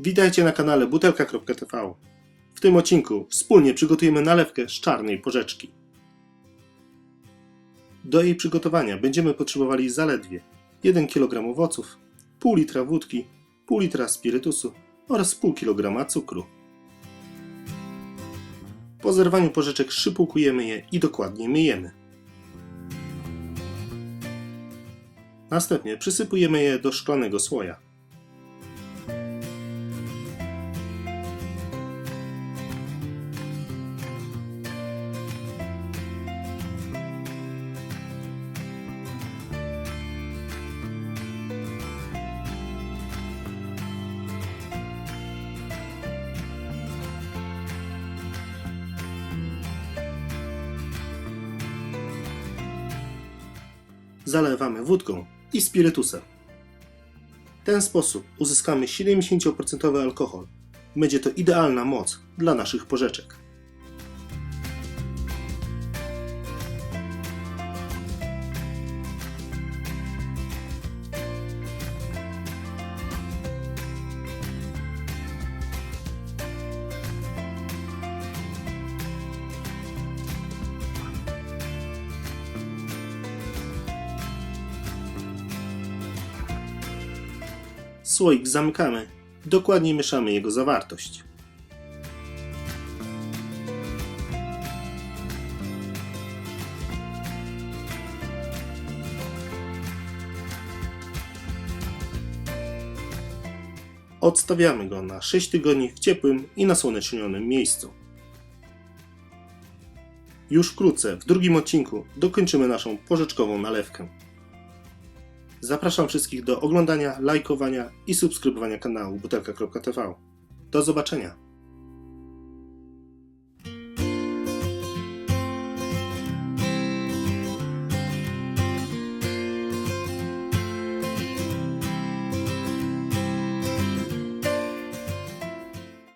Witajcie na kanale butelka.tv. W tym odcinku wspólnie przygotujemy nalewkę z czarnej porzeczki. Do jej przygotowania będziemy potrzebowali zaledwie 1 kg owoców, pół litra wódki, pół litra spirytusu oraz pół kg cukru. Po zerwaniu porzeczek szypułkujemy je i dokładnie myjemy. Następnie przysypujemy je do szklanego słoja. Zalewamy wódką i spirytusem. W ten sposób uzyskamy 70% alkohol. Będzie to idealna moc dla naszych porzeczek. Słoik zamykamy, dokładnie mieszamy jego zawartość. Odstawiamy go na 6 tygodni w ciepłym i nasłonecznionym miejscu. Już wkrótce, w drugim odcinku, dokończymy naszą porzeczkową nalewkę. Zapraszam wszystkich do oglądania, lajkowania i subskrybowania kanału butelka.tv. Do zobaczenia!